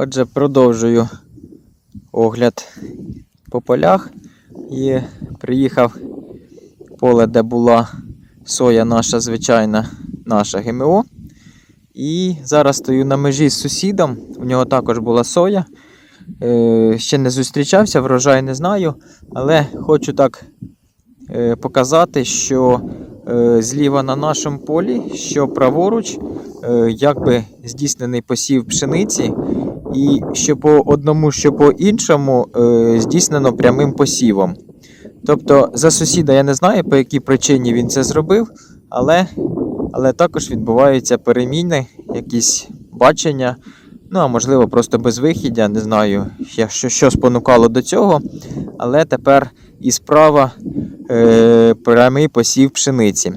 Отже, продовжую огляд по полях. І приїхав поле, де була соя наша звичайна, наша ГМО. І зараз стою на межі з сусідом. У нього також була соя. Е, ще не зустрічався, врожай не знаю, але хочу так е, показати, що е, зліва на нашому полі, що праворуч, е, якби здійснений посів пшениці, і що по одному, що по іншому е, здійснено прямим посівом. Тобто за сусіда я не знаю, по якій причині він це зробив, але, але також відбуваються переміни, якісь бачення. Ну, а можливо, просто безвихіддя, не знаю, що, що спонукало до цього. Але тепер і справа е, прямий посів пшениці.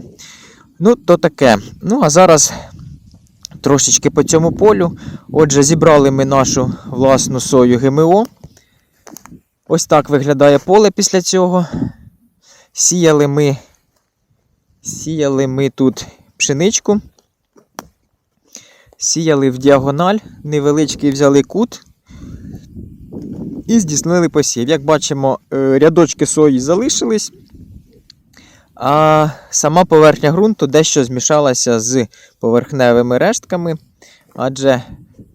Ну, то таке. Ну, а зараз трошечки по цьому полю. Отже, зібрали ми нашу власну сою ГМО. Ось так виглядає поле після цього. Сіяли ми, сіяли ми тут пшеничку. Сіяли в діагональ, невеличкий взяли кут і здійснили посів. Як бачимо, е, рядочки сої залишились, а сама поверхня ґрунту дещо змішалася з поверхневими рештками, адже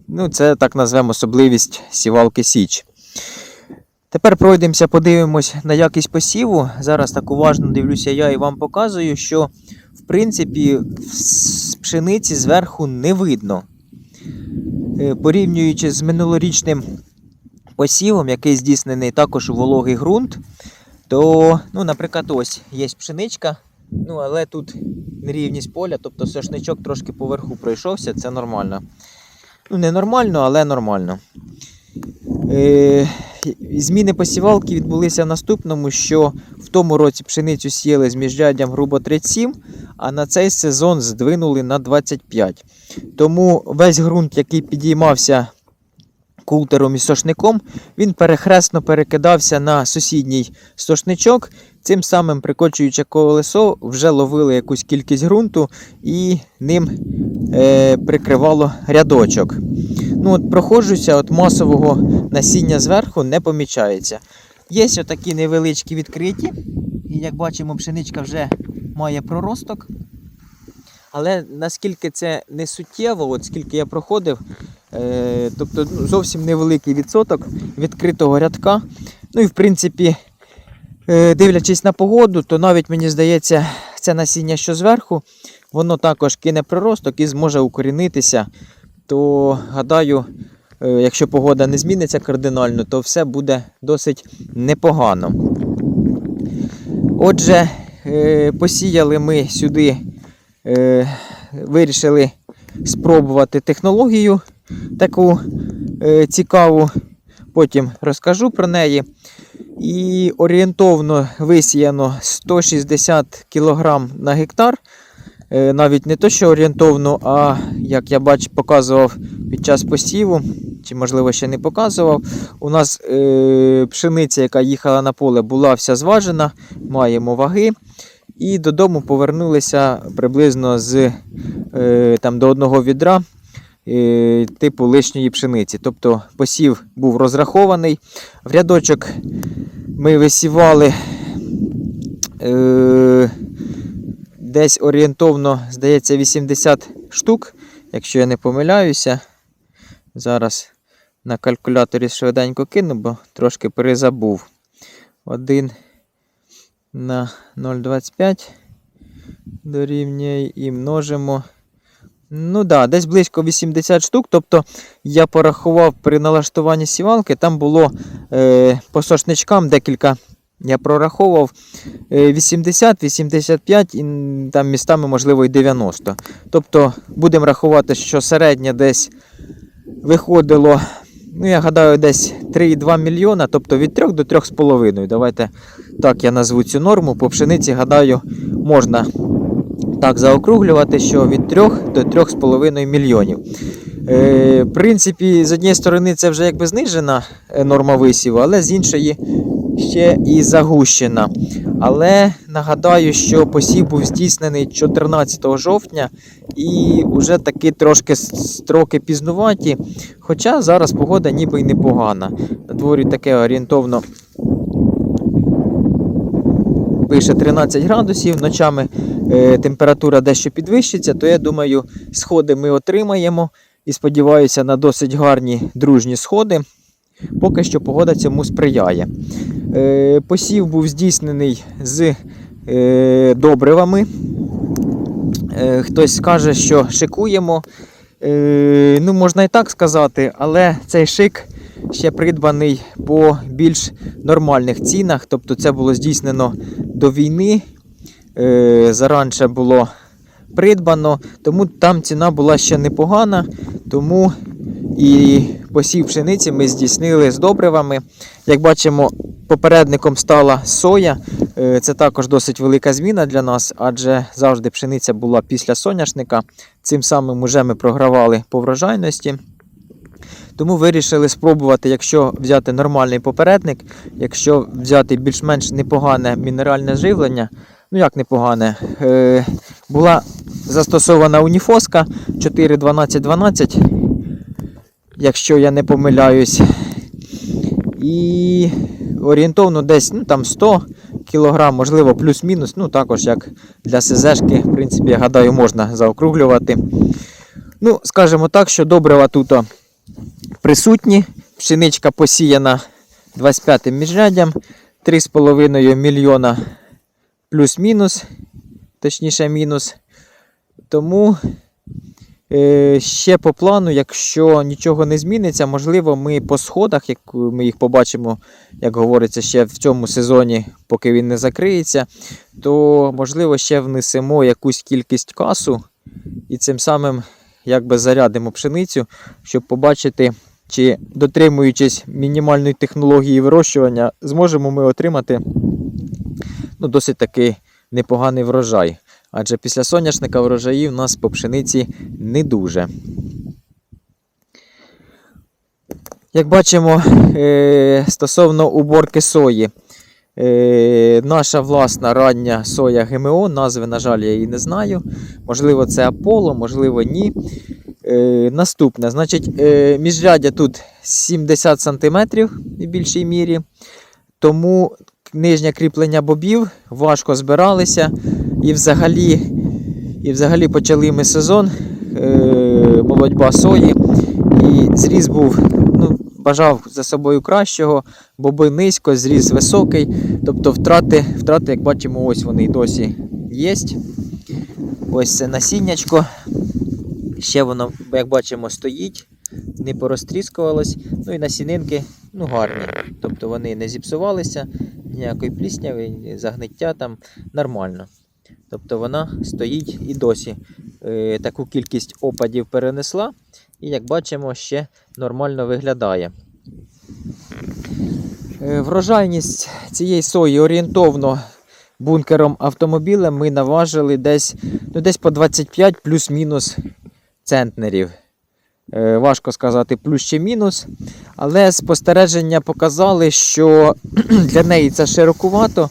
ну, це так назвемо особливість сівалки Січ. Тепер пройдемося, подивимось на якість посіву. Зараз так уважно дивлюся я і вам показую, що в принципі з пшениці зверху не видно. Е, Порівнюючи з минулорічним посівом, який здійснений також у вологий ґрунт, то, ну, наприклад, ось є пшеничка, ну, але тут нерівність поля, тобто сошничок трошки поверху пройшовся, це нормально. Ну, не нормально, але нормально. Е, зміни посівалки відбулися в наступному, що в тому році пшеницю сіяли з міжряддям грубо 37, а на цей сезон здвинули на 25. Тому весь ґрунт, який підіймався култером і сошником, він перехресно перекидався на сусідній сошничок. Цим самим прикочуючи колесо, вже ловили якусь кількість ґрунту і ним е, прикривало рядочок. Ну, от проходжуся, от масового насіння зверху не помічається. Є отакі невеличкі відкриті, і як бачимо, пшеничка вже має проросток. Але наскільки це не суттєво, от скільки я проходив, тобто ну, зовсім невеликий відсоток відкритого рядка. Ну і в принципі, е, дивлячись на погоду, то навіть мені здається, це насіння, що зверху, воно також кине приросток і зможе укорінитися. То гадаю, е, якщо погода не зміниться кардинально, то все буде досить непогано. Отже, е, посіяли ми сюди, е, вирішили спробувати технологію таку е, цікаву. Потім розкажу про неї. І орієнтовно висіяно 160 кг на гектар. Е, Навіть не то, що орієнтовно, а як я бачу, показував під час посіву, чи можливо ще не показував. У нас е, пшениця, яка їхала на поле, була вся зважена, маємо ваги. І додому повернулися приблизно з е, там, до одного відра типу лишньої пшениці. Тобто посів був розрахований. В рядочок ми висівали е, десь орієнтовно, здається, 80 штук, якщо я не помиляюся. Зараз на калькуляторі швиденько кину, бо трошки перезабув. 1 на 0,25 дорівнює і множимо. Ну да, десь близько 80 штук. Тобто я порахував при налаштуванні сівалки, там було е, по сошничкам декілька. Я прораховував е, 80, 85 і там містами, можливо, і 90. Тобто будемо рахувати, що середнє десь виходило, ну я гадаю, десь 3,2 мільйона, тобто від 3 до 3,5. Давайте так я назву цю норму. По пшениці, гадаю, можна так заокруглювати, що від 3 до 3,5 мільйонів. Е, в принципі, з однієї сторони, це вже якби знижена е, норма висіву, але з іншої ще і загущена. Але нагадаю, що посів був здійснений 14 жовтня і вже таки трошки строки пізнуваті. Хоча зараз погода ніби й непогана. На дворі таке орієнтовно пише 13 градусів, ночами температура дещо підвищиться, то я думаю, сходи ми отримаємо і сподіваюся на досить гарні дружні сходи. Поки що погода цьому сприяє. Е, посів був здійснений з е, добривами. Е, хтось скаже, що шикуємо. Е, ну, можна і так сказати, але цей шик ще придбаний по більш нормальних цінах. Тобто це було здійснено до війни. Е, заранше було придбано, тому там ціна була ще непогана. Тому і посів пшениці ми здійснили з добривами. Як бачимо, попередником стала соя. Е, Це також досить велика зміна для нас, адже завжди пшениця була після соняшника. Цим самим уже ми програвали по врожайності. Тому вирішили спробувати, якщо взяти нормальний попередник, якщо взяти більш-менш непогане мінеральне живлення, ну як непогане, е, була застосована уніфоска 4.12.12, якщо я не помиляюсь. І орієнтовно десь ну, там 100 кг, можливо, плюс-мінус. Ну, також як для СЗшки, в принципі, я гадаю, можна заокруглювати. Ну, скажімо так, що добрива тут присутні. Пшеничка посіяна 25-м міжряддям, 3,5 мільйона плюс-мінус, точніше мінус. Тому е, ще по плану, якщо нічого не зміниться, можливо, ми по сходах, як ми їх побачимо, як говориться, ще в цьому сезоні, поки він не закриється, то можливо ще внесемо якусь кількість касу і цим самим якби зарядимо пшеницю, щоб побачити, чи дотримуючись мінімальної технології вирощування, зможемо ми отримати ну, досить таки непоганий врожай. Адже після соняшника врожаїв у нас по пшениці не дуже. Як бачимо, е, стосовно уборки сої, е, наша власна рання соя ГМО, назви, на жаль, я її не знаю. Можливо, це Аполло, можливо, ні. Е, наступне, значить, міжряддя тут 70 см в більшій мірі. Тому нижнє кріплення бобів важко збиралися. І взагалі, і взагалі почали ми сезон е, молодьба сої. І зріз був, ну, бажав за собою кращого, боби низько, зріз високий. Тобто втрати, втрати, як бачимо, ось вони й досі є. Ось це насіннячко. Ще воно, як бачимо, стоїть, не порозтріскувалось. Ну і насінинки ну, гарні. Тобто вони не зіпсувалися, ніякої плісняви, загниття там нормально. Тобто вона стоїть і досі е, таку кількість опадів перенесла. І як бачимо, ще нормально виглядає. Е, врожайність цієї сої орієнтовно бункером автомобілем ми наважили десь, ну, десь по 25 плюс-мінус центнерів. Е, важко сказати плюс чи мінус. Але спостереження показали, що для неї це широкувато.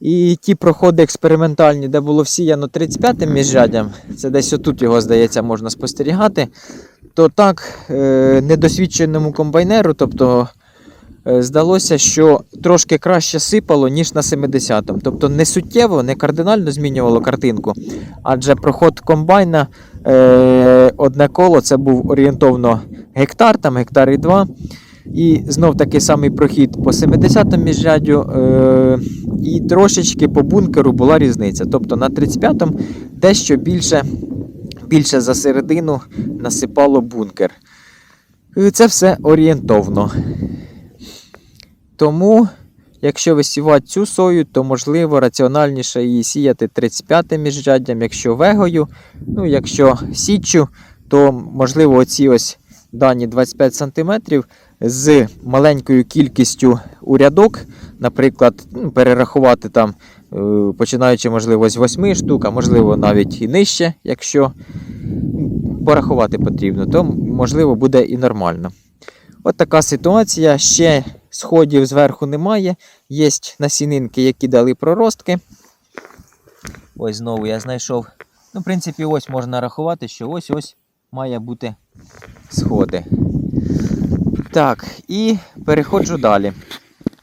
І ті проходи експериментальні, де було всіяно 35-м міжряддям, це десь отут його, здається, можна спостерігати. То так, е, недосвідченому комбайнеру, тобто е, здалося, що трошки краще сипало, ніж на 70-му. Тобто не суттєво, не кардинально змінювало картинку. Адже проход комбайна одне коло це був орієнтовно гектар, там гектар і два. І знов такий самий прохід по 70-му міжряддю. Е, і трошечки по бункеру була різниця. Тобто на 35-му дещо більше, більше за середину насипало бункер. Е, Це все орієнтовно. Тому, якщо висівати цю сою, то можливо раціональніше її сіяти 35 міжряддям, якщо вегою, ну, якщо січчю, то можливо оці ось дані 25 см з маленькою кількістю у рядок, наприклад, ну, перерахувати там, е, починаючи, можливо, з 8 штук, а можливо навіть і нижче, якщо порахувати потрібно, то можливо буде і нормально. От така ситуація. Ще сходів зверху немає. Є насінинки, які дали проростки. Ось знову я знайшов. Ну, в принципі, ось можна рахувати, що ось-ось має бути сходи. Так, і переходжу далі.